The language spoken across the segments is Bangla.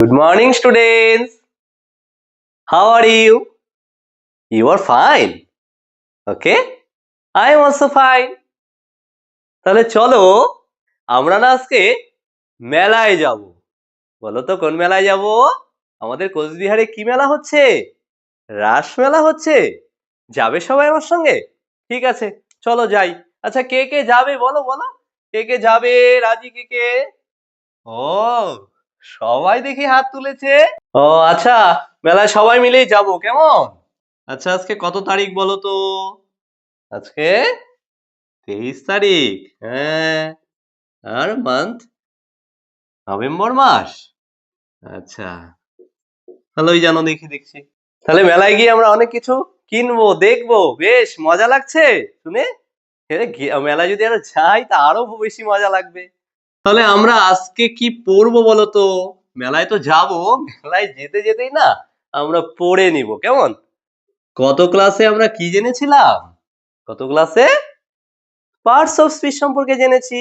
Good morning, students. How are you? You are fine. Okay? I am also fine. তাহলে চলো আমরা না আজকে মেলায় যাব বলো তো কোন মেলায় যাব আমাদের কোচবিহারে কি মেলা হচ্ছে রাস মেলা হচ্ছে যাবে সবাই আমার সঙ্গে ঠিক আছে চলো যাই আচ্ছা কে কে যাবে বলো বলো কে কে যাবে রাজি কে কে ও সবাই দেখি হাত তুলেছে? ও আচ্ছা মেলায় সবাই মিলেই যাব, কেমন? আচ্ছা আজকে কত তারিখ বলো তো? আজকে তেইশ তারিখ হ্যাঁ। আর মান্থ নভেম্বর মাস? আচ্ছা ভালোই জানো, দেখি, দেখছি। তাহলে মেলায় গিয়ে আমরা অনেক কিছু কিনবো, দেখব, বেশ, মজা লাগছে, শুনে? মেলায় যদি আমরা যাই, তা আরও বেশি মজা লাগবে। তাহলে আমরা আজকে কি পড়ব বলো তো মেলায় তো যাব, মেলায় যেতে যেতেই না আমরা পড়ে নিব, কেমন? কত ক্লাসে আমরা কি জেনেছিলাম? কত ক্লাসে পার্টস অফ স্পিচ সম্পর্কে জেনেছি।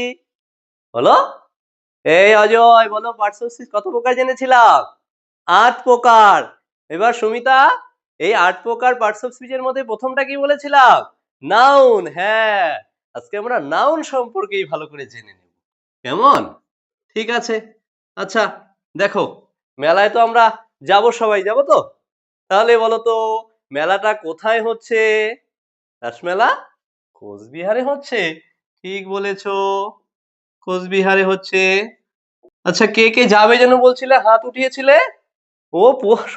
বলো? এই অজয়, বলো পার্টস অফ স্পিচ কত প্রকার জেনেছিলাম? আট প্রকার। এবার সুমিতা, এই আট প্রকার পার্টস অফ স্পিচের মধ্যে প্রথমটা কি বলেছিলাম? নাউন হ্যাঁ। আজকে আমরা নাউন সম্পর্কেই ভালো করে জেনে নেব। কেমন? ঠিক আছে। আচ্ছা দেখো, মেলায় তো আমরা যাব সবাই, যাব তো? তাহলে বলো তো মেলাটা কোথায় হচ্ছে? রাসমেলা কোচবিহারে হচ্ছে? ঠিক বলেছ। কোচবিহারে হচ্ছে। আচ্ছা কে কে যাবে যেন বলছিলে, হাত উঠিয়েছিলে? ও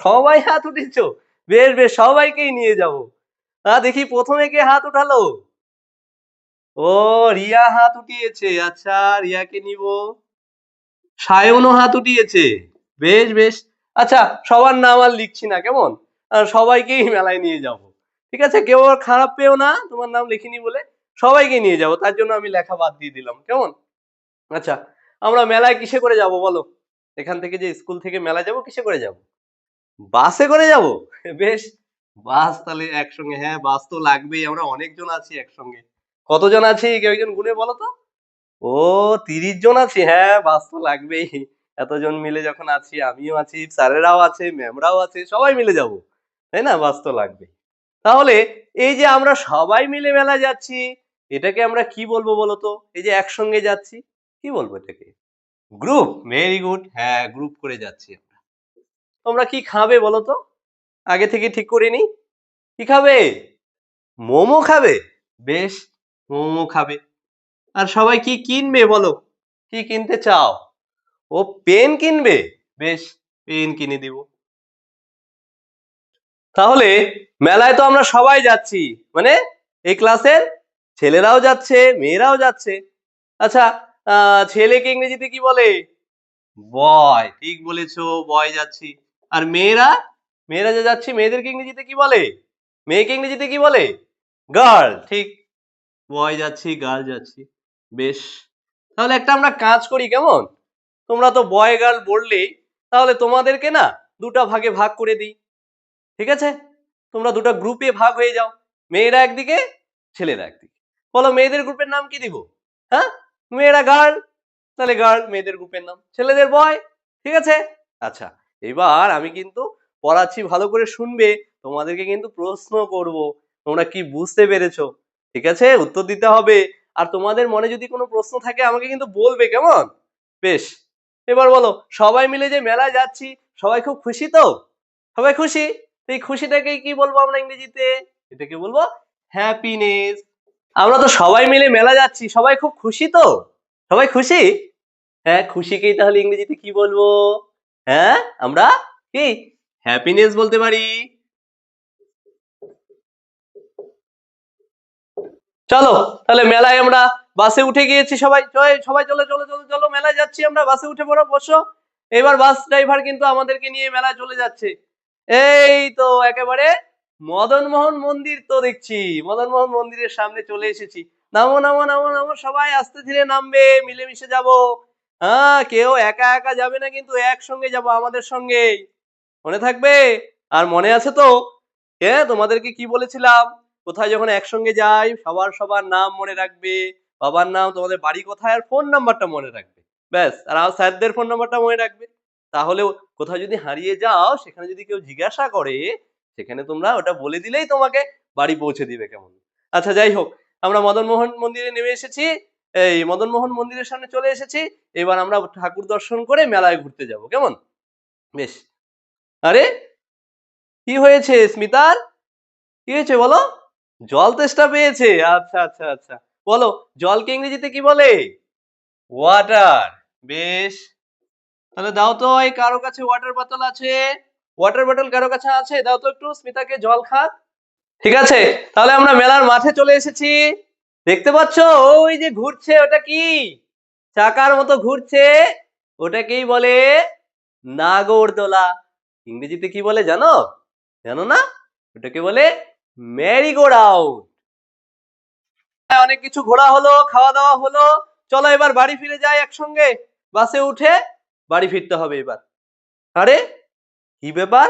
সবাই হাত উঠিয়েছো। বেশ বেশ, সবাইকেই নিয়ে যাব। আ দেখি প্রথমে কে হাত উঠালো? ও, রিয়া হাত উঠিয়েছে। আচ্ছা রিয়াকে নিব। সায়নও হাত উঠিয়েছে। বেশ বেশ। আচ্ছা সবার নাম আর লিখছি না, কেমন? সবাইকেই মেলায় নিয়ে যাব। ঠিক আছে? কেউ আর খারাপ পেও না, তোমার নাম লিখিনি বলে সবাইকে নিয়ে যাব। তার জন্য আমি লেখা বাদ দিয়ে দিলাম, কেমন? আচ্ছা আমরা মেলায় কিসে করে যাব বলো? এখান থেকে যে স্কুল থেকে মেলায় যাব, কিসে করে যাব? বাসে করে যাব? বেশ, বাস তাহলে একসঙ্গে। হ্যাঁ বাস তো লাগবেই, আমরা অনেকজন আছি একসঙ্গে। কতজন আছি? কেউ একজন গুনে বলো তো। ও, তিরিশ জন আছি? হ্যাঁ বাস তো লাগবেই। এতজন মিলে যখন আছি, আমিও আছি, স্যারেরাও আছে, ম্যামরাও আছে, সবাই মিলে যাব। তাই না? বাস তো লাগবে তাহলে এই যে আমরা সবাই মিলে মেলা যাচ্ছি, এটাকে আমরা কি বলব বলো তো? এই যে একসঙ্গে যাচ্ছি, কি বলব এটাকে? গ্রুপ ভেরি গুড হ্যাঁ গ্রুপ করে যাচ্ছি আমরা। তোমরা কি খাবে বলো তো? আগে থেকে ঠিক করে নি কি খাবে? মোমো খাবে? বেশ মোমো খাবে। আর সবাই কি কিনবে বলো? কি কিনতে চাও? ও পেন কিনবে? বেশ, পেন কিনে দিব। তাহলে মেলায় তো আমরা সবাই যাচ্ছি। মানে এই ক্লাসের ছেলেরাও যাচ্ছে, মেয়েরাও যাচ্ছে। আচ্ছা ছেলেকে ইংরেজিতে কি বলে? বয়, ঠিক বলেছ, বয় যাচ্ছি। আর মেয়েরা? মেয়েরা যে যাচ্ছি, মেয়েদেরকে ইংরেজিতে কি বলে? মেয়েকে ইংরেজিতে কি বলে? গার্ল, ঠিক। বয় যাচ্ছি গার্ল যাচ্ছি। বেশ। তাহলে একটা আমরা কাজ করি কেমন? তোমরা তো বয় গার্ল বললেই, তাহলে তোমাদেরকে না দুটা ভাগে ভাগ করে দিই। ঠিক আছে? তোমরা দুটো গ্রুপে ভাগ হয়ে যাও। মেয়েরা একদিকে, ছেলেরা একদিকে। বলো, মেয়েদের গ্রুপের নাম কি দিব? হ্যাঁ? মেয়েরা গার্ল তাহলে গার্ল মেয়েদের গ্রুপের নাম। ছেলেদের বয়, ঠিক আছে? আচ্ছা এবার আমি কিন্তু পড়াচ্ছি ভালো করে শুনবে, তোমাদেরকে কিন্তু প্রশ্ন করব। তোমরা কি বুঝতে পেরেছ? ঠিক আছে? উত্তর দিতে হবে। আর তোমাদের মনে যদি কোনো প্রশ্ন থাকে, আমাকে কিন্তু বলবে, কেমন? বেশ, এবার বলো, সবাই মিলে যে মেলায় যাচ্ছি, সবাই খুব খুশি তো? সবাই খুশি? এই খুশিটাকে কি বলব আমরা ইংরেজিতে? এটাকে বলব হ্যাপিনেস আমরা তো সবাই মিলে মেলা যাচ্ছি, সবাই খুব খুশি তো? সবাই খুশি? হ্যাঁ খুশিকেই তাহলে ইংরেজিতে কি বলব? হ্যাঁ আমরা কি? হ্যাপিনেস বলতে পারি। চলো, তাহলে মেলায় আমরা বাসে উঠে গিয়েছি সবাই। সবাই চলো চলো চলো চলো, মেলায় যাচ্ছি আমরা, বাসে উঠে পড়ো, বসো। এবার বাস ড্রাইভার কিন্তু আমাদেরকে নিয়ে মেলায় চলে যাচ্ছে। এই তো একেবারে মদন মোহন মন্দির তো দেখছি। মদন মোহন মন্দিরের সামনে চলে এসেছি। নামো নামো নামো নামো, সবাই আস্তে ধীরে নামবে, মিলেমিশে যাব। হ্যাঁ কেউ একা একা যাবে না, কিন্তু একসঙ্গে যাব আমাদের সঙ্গেই। মনে থাকবে? আর মনে আছে তো? হ্যাঁ তোমাদেরকে কি বলেছিলাম? কোথায় যখন একসঙ্গে যাই, সবার সবার নাম মনে রাখবে, বাবার নাম, তোমাদের বাড়ি কোথায়, আর ফোন নাম্বারটা মনে রাখবে। ব্যাস, আর স্যারদের ফোন নাম্বারটা মনে রাখবে। তাহলে কোথাও যদি হারিয়ে যাও, সেখানে যদি কেউ জিজ্ঞাসা করে, সেখানে তোমরা ওটা বলে দিলেই তোমাকে বাড়ি পৌঁছে দিবে কেমন। আচ্ছা যাই হোক, আমরা মদন মোহন মন্দিরে নেমে এসেছি। এই মদন মোহন মন্দিরের সামনে চলে এসেছি। এবার আমরা ঠাকুর দর্শন করে মেলায় ঘুরতে যাব, কেমন? বেশ। আরে, কি হয়েছে স্মিতার? কি হয়েছে বলো? জল তেষ্টা পেয়েছে। আচ্ছা আচ্ছা আচ্ছা। বলো, জলকে ইংরেজিতে কি বলে? ওয়াটার বেশ। তাহলে দাও তো, এই কারও কাছে ওয়াটার বোতল আছে। ওয়াটার বোতল কারও কাছে আছে? দাও তো একটু, স্মিতাকে জল খাক। ঠিক আছে, তাহলে আমরা মেলার মাঠে চলে এসেছি। দেখতে পাচ্ছ, ওই যে ঘুরছে, ওটা কি? চাকার মতো ঘুরছে। ওটাকেই বলে নাগরদোলা। ইংরেজিতে কি বলে জানো? জানো না? ওটাকে বলে ম্যারিগো রাউন্ড অনেক কিছু ঘোরা হলো, খাওয়া দাওয়া হলো। চলো এবার বাড়ি ফিরে যাই একসঙ্গে। বাসে উঠে বাড়ি ফিরতে হবে এবার। আরে, কি ব্যাপার?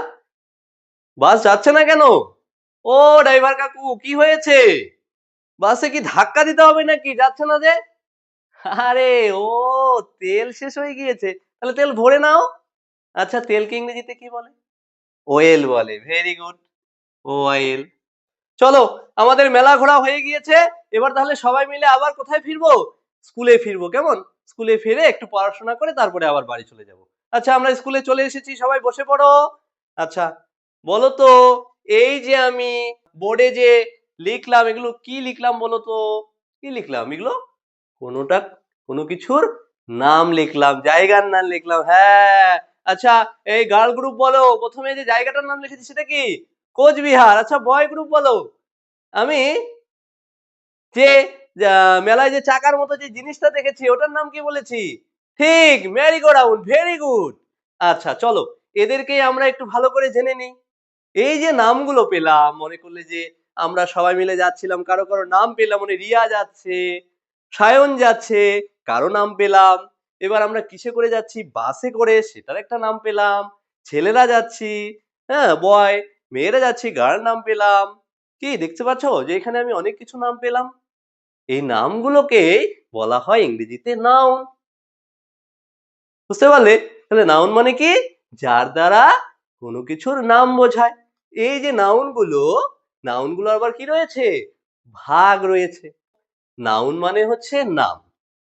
বাস যাচ্ছে না কেন? ও, ড্রাইভার কাকু, কি হয়েছে? বাসে কি ধাক্কা দিতে হবে নাকি? যাচ্ছে না যে? আরে, ও, তেল শেষ হয়ে গিয়েছে। তাহলে তেল ভরে নাও। আচ্ছা তেলকে ইংরেজিতে কি বলে? ওয়েল বলে। ভেরি গুড ও ওয়েল। চলো, আমাদের মেলা ঘোরা হয়ে গিয়েছে। এবার তাহলে সবাই মিলে আবার কোথায় ফিরবো? স্কুলে ফিরবো, কেমন? স্কুলে ফিরে একটু পড়াশোনা করে তারপরে আবার বাড়ি চলে যাব। আচ্ছা আমরা স্কুলে চলে এসেছি, সবাই বসে পড়ো। আচ্ছা বলো তো, এই যে আমি বোর্ডে যে লিখলাম, এগুলো কি লিখলাম বলো তো? কি লিখলাম এগুলো? কোনোটা, কোনো কিছুর নাম লিখলাম, জায়গার নাম লিখলাম হ্যাঁ। আচ্ছা এই গার্ল গ্রুপ বলো, প্রথমে যে জায়গাটার নাম লিখেছি সেটা কি? কোচবিহার। আচ্ছা বয় গ্রুপ বলো। আমি যে মেলায় যে চাকার মতো যে জিনিসটা দেখেছি, ওটার নাম কি বলেছি? ঠিক ম্যারিগো রাউন্ড ভেরি গুড আচ্ছা চলো, এদেরকেই আমরা একটু ভালো করে জেনে নিই। এই যে নামগুলো পেলাম, মনে করলে যে আমরা সবাই মিলে যাচ্ছিলাম, কারও কারও নাম পেলাম, মনে রিয়া যাচ্ছে, সায়ন যাচ্ছে, কারও নাম পেলাম। এবার আমরা কিসে করে যাচ্ছি? বাসে করে, সেটার একটা নাম পেলাম। ছেলেরা যাচ্ছি হ্যাঁ বয় মেয়েরা যাচ্ছি, গার নাম পেলাম। কি, দেখতে পাচ্ছ যে এখানে আমি অনেক কিছু নাম পেলাম? এই নামগুলোকে বলা হয় ইংরেজিতে নাউন বুঝতে পারলে? তাহলে নাউন মানে কি? যার দ্বারা কোনো কিছুর নাম বোঝায়। এই যে নাউনগুলো নাউনগুলো আবার কি রয়েছে? ভাগ রয়েছে। নাউন মানে হচ্ছে নাম।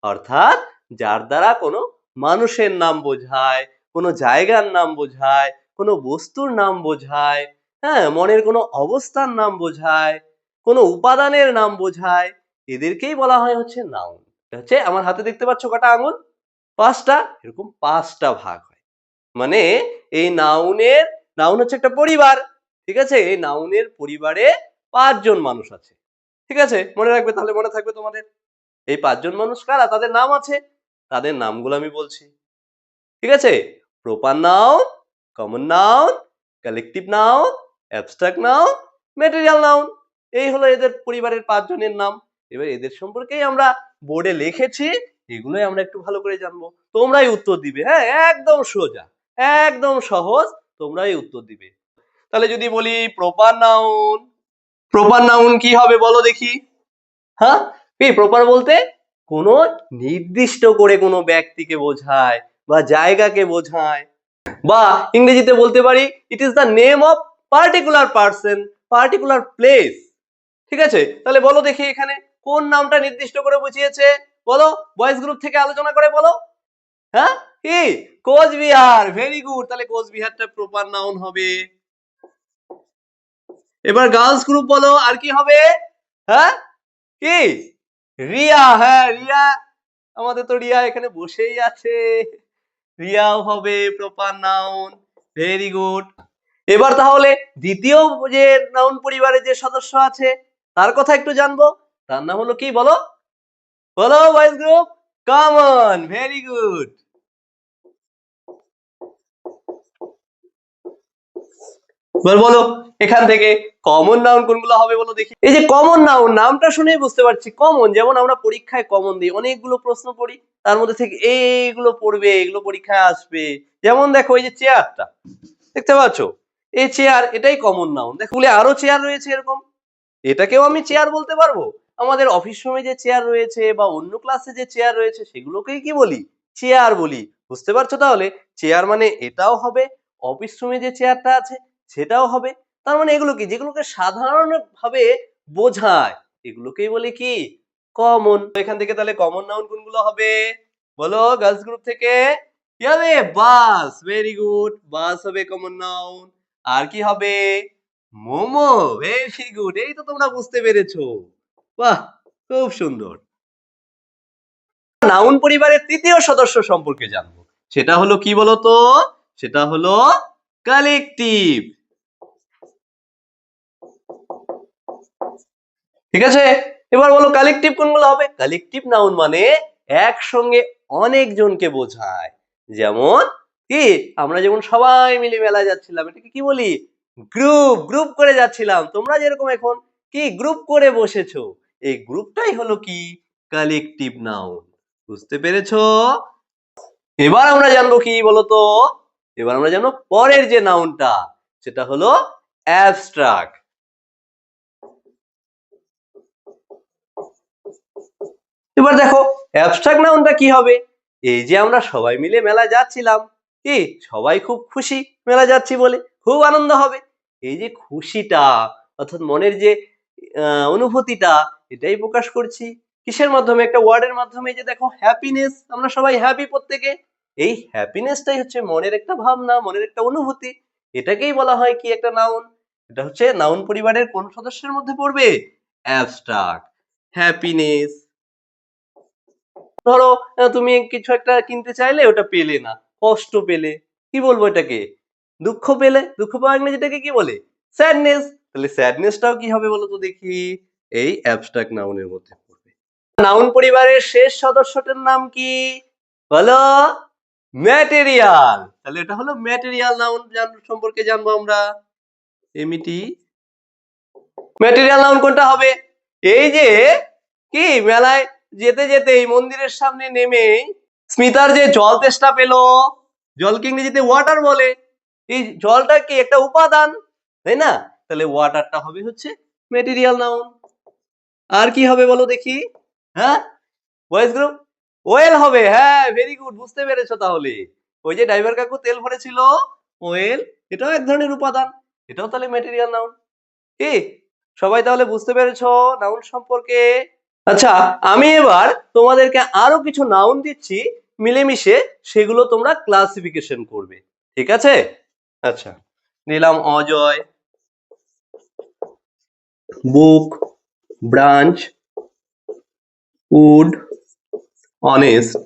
অর্থাৎ যার দ্বারা কোনো মানুষের নাম বোঝায়, কোনো জায়গার নাম বোঝায়, কোনো বস্তুর নাম বোঝায়। হ্যাঁ মনের কোনো অবস্থার নাম বোঝায়, কোনো উপাদানের নাম বোঝায়, এদেরকেই বলা হয় হচ্ছে নাউন হচ্ছে আমার হাতে দেখতে পাচ্ছ কটা আঙুল? পাঁচটা, এরকম পাঁচটা ভাগ হয়। মানে এই নাউনের নাউন হচ্ছে একটা পরিবার, ঠিক আছে? এই নাউনের পরিবারে পাঁচজন মানুষ আছে, ঠিক আছে? মনে রাখবে, তাহলে মনে থাকবে তোমাদের। এই পাঁচজন মানুষ কারা? তাদের নাম আছে। তাদের নামগুলো আমি বলছি, ঠিক আছে? Proper noun common noun collective noun abstract noun material noun এই হলো এদের পরিবারের পাঁচজনের নাম। এবার এদের সম্পর্কেই আমরা বোর্ডে লিখেছি, এগুলোই আমরা একটু ভালো করে জানব। তোমরাই উত্তর দিবে হ্যাঁ একদম সোজা, একদম সহজ, তোমরাই উত্তর দিবে। তাহলে যদি বলি প্রপার নাউন প্রপার নাউন কি হবে বলো দেখি। হ্যাঁ কি প্রপার বলতে? কোনো নির্দিষ্ট করে কোনো ব্যক্তিকে বোঝায় বা জায়গাকে বোঝায়। বা ইংরেজিতে বলতে পারি it is the name of particular person particular place ঠিক আছে? তাহলে বলো দেখি এখানে কোন নামটা নির্দিষ্ট করে বুঝিয়েছে? বলো বয়েজ গ্রুপ থেকে আলোচনা করে বলো। হ্যাঁ? কি? কোচবিহার। ভেরি গুড তাহলে কোচবিহারটা প্রপার নাউন হবে। এবার গার্লস গ্রুপ বলো, আর কি হবে? হ্যাঁ? কি? রিয়া। হ্যাঁ রিয়া। আমাদের তো রিয়া এখানে বসেই আছে। রিয়াও হবে প্রপার নাউন ভেরি গুড এবার তাহলে দ্বিতীয় যে নাউন পরিবারের যে সদস্য আছে, তার কথা একটু জানব। তার নাম হলো কি বলো? বলো boys group common very good এবার বলো, এখান থেকে কমন নাউন কোনগুলো হবে বলো দেখি। এই যে কমন নাউন নামটা শুনেই বুঝতে পারছি। কমন যেমন আমরা পরীক্ষায় কমন দিই, অনেকগুলো প্রশ্ন পড়ি, তার মধ্যে থেকে এইগুলো পড়বে, এগুলো পরীক্ষায় আসবে। যেমন দেখো এই যে চেয়ারটা দেখতে পাচ্ছ? এই চেয়ার এটাই কমন নাউন দেখো বলে আরও চেয়ার রয়েছে এরকম। এটাকেও আমি চেয়ার বলতে পারব? আমাদের অফিস রুমে যে চেয়ার রয়েছে বা অন্য ক্লাসে যে চেয়ার রয়েছে, সেগুলোকেই কি বলি? চেয়ার বলি। বুঝতে পারছ তাহলে? চেয়ার মানে এটাও হবে অফিস রুমে যে চেয়ারটা আছে, সেটাও হবে। তার মানে এগুলো কি? যেগুলোকে সাধারণভাবে বোঝায়, এগুলোকেই বলে কি? কমন এখান থেকে তাহলে কমন নাউন কোনগুলো হবে? বলো গার্লস গ্রুপ থেকে? কি হবে? বাস। ভেরি গুড বাস হবে কমন নাউন আর কি হবে? মোমো। ভেরি গুড এই তো তোমরা বুঝতে পেরেছ। বাহ, খুব সুন্দর। নাউন পরিবারের তৃতীয় সদস্য সম্পর্কে জানব। সেটা হলো কি বলতো? সেটা হলো কালেকটিভ ঠিক আছে? এবার বলো কালেকটিভ কোনগুলো হবে? কালেকটিভ নাউন মানে একসঙ্গে অনেকজনকে বোঝায়। যেমন কি? আমরা যেমন সবাই মিলে মেলায় যাচ্ছিলাম, এটাকে কি বলি? গ্রুপ গ্রুপ করে যাচ্ছিলাম। তোমরা যেরকম এখন, কি গ্রুপ করে বসেছো? এই গ্রুপটাই হলো কি? কালেকটিভ নাউন বুঝতে পেরেছ? এবার আমরা জানব কি বলতো? এবার আমরা জানব পরের যে নাউনটা সেটা হলো অ্যাবস্ট্রাক্ট এবার দেখো অ্যাবস্ট্রাক্ট নাউনটা কি হবে? এই যে আমরা সবাই মিলে মেলা যাচ্ছিলাম। কি সবাই খুব খুশি, মেলা যাচ্ছি বলে খুব আনন্দ হবে। এই যে খুশিটা, অর্থাৎ মনের যে অনুভূতিটা, এটাই প্রকাশ করছি। কিসের মাধ্যমে? একটা ওয়ার্ডের মাধ্যমে যে দেখো হ্যাপিনেস আমরা সবাই হ্যাপি প্রত্যেকে। এই হ্যাপিনেসটাই হচ্ছে মনের একটা ভাবনা, মনের একটা অনুভূতি। এটাকেই বলা হয় কি একটা নাউন এটা হচ্ছে নাউন পরিবারের কোন সদস্যের মধ্যে পড়বে? হ্যাপিনেস ধরো তুমি কিছু একটা কিনতে চাইলে ওটা পেলে না। কষ্ট পেলে, কি বলব এটাকে? দুঃখ পেলে, দুঃখ পাওয়া ইংরেজিটাকে কি বলে? স্যাডনেস তাহলে স্যাডনেসটাও কি হবে বলো তো দেখি? এই অ্যাবস্ট্রাক্ট নাউনের মধ্যে পড়বে। নাউন পরিবারের শেষ সদস্যটার নাম কি? বলো ম্যাটেরিয়াল তাহলে এটা হলো ম্যাটেরিয়াল নাউন সম্পর্কে জানব আমরা। এমিটি ম্যাটেরিয়াল নাউন কোনটা হবে? এই যে, কি? মেলায় যেতে যেতে এই মন্দিরের সামনে নেমে স্মিতার যে জল তেষ্টা পেল জলকে ইংরেজিতে ওয়াটার বলে। এই জলটা কি একটা উপাদান? তাই না? তাহলে ওয়াটারটা হবে হচ্ছে মেটেরিয়াল নাউন আর কি হবে বলো দেখি? হ্যাঁ? বয়েজ গ্রুপ ওয়েল হবে হ্যাঁ ভেরি গুড বুঝতে পেরেছ তাহলে। ওই যে ড্রাইভার কাকু তেল ভরেছিল ওয়েল এটাও এক ধরনের উপাদান। এটাও তাহলে মেটেরিয়াল নাউন কি? সবাই তাহলে বুঝতে পেরেছ নাউন সম্পর্কে? আচ্ছা আমি এবার তোমাদেরকে আরও কিছু নাউন দিচ্ছি, মিলেমিশে সেগুলো তোমরা ক্লাসিফিকেশন করবে, ঠিক আছে? আচ্ছা নিলাম Ajay book branch wood honest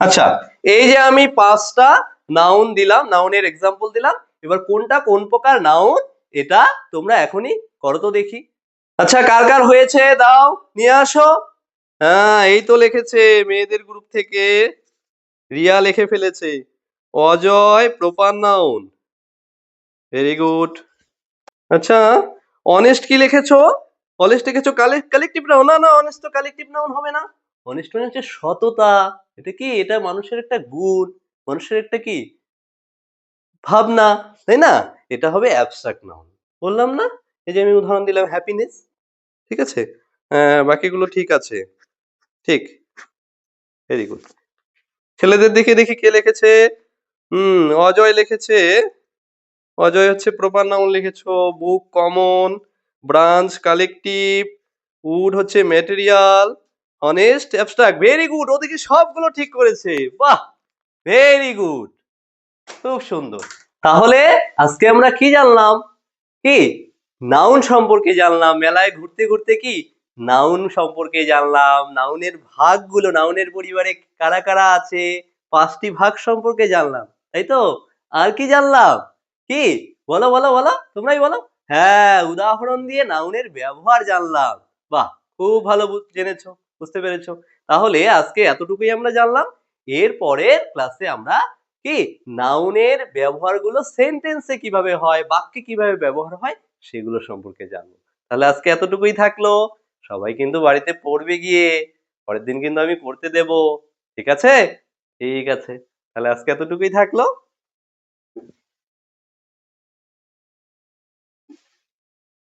আচ্ছা এই যে আমি পাঁচটা নাউন দিলাম নাউনের এক্সাম্পল দিলাম, এবার কোনটা কোন প্রকার নাউন এটা তোমরা এখনই করো তো দেখি। আচ্ছা কার কার হয়েছে? দাও, নিয়ে আসো। হ্যাঁ এই তো লিখেছে, মেয়েদের গ্রুপ থেকে। রিয়া লিখে ফেলেছে। Ajay proper noun. Very good আচ্ছা অনেস্ট কি লিখেছো? অনেস্ট লিখেছো কালেকটিভ নাউন না না অনেস্ট তো কালেকটিভ নাউন হবে না। অনেস্ট মানে হচ্ছে সততা। এটা কি? এটা মানুষের একটা গুণ। মানুষের একটা কি? ভাবনা, তাই না? এটা হবে অ্যাবস্ট্রাক্ট নাউন বললাম না? এই যে আমি উদাহরণ দিলাম হ্যাপিনেস ঠিক আছে? বাকিগুলো ঠিক আছে। ঠিক। ভেরি গুড ছেলেদের দেখে দেখি কে লিখেছে? হুম, অজয় লিখেছে। অজয় হচ্ছে প্রপার নাউন লিখেছো। Book common branch collective wood হচ্ছে material honest abstract very good ওদিকে সবগুলো ঠিক করেছে। বাহ! ভেরি গুড খুব সুন্দর। তাহলে আজকে আমরা কি জানলাম? কি? নাউন সম্পর্কে জানলাম, মেলায় ঘুরতে ঘুরতে কি? নাউন সম্পর্কে জানলাম, নাউনের ভাগগুলো, নাউনের পরিবারে কারা কারা আছে? পাঁচটি ভাগ সম্পর্কে জানলাম, তাই তো? আর কি জানলাম? কি? বলো বলো বলো, তোমরাই বলো। হ্যাঁ উদাহরণ দিয়ে নাউনের ব্যবহার জানলাম। বাহ, খুব ভালো জেনেছো, বুঝতে পেরেছ। তাহলে আজকে এতটুকুই আমরা জানলাম। এর পরের ক্লাসে আমরা কি? নাউনের ব্যবহারগুলো সেন্টেন্সে কীভাবে হয়, বাক্যে কীভাবে ব্যবহার হয় সেগুলো সম্পর্কে জানব। তাহলে আজকে এতটুকুই থাকল। সবাই কিন্তু বাড়িতে পড়বে গিয়ে, পরের দিন কিন্তু আমি পড়তে দেব। ঠিক আছে? ঠিক আছে। তাহলে আজকে এতটুকুই থাকল।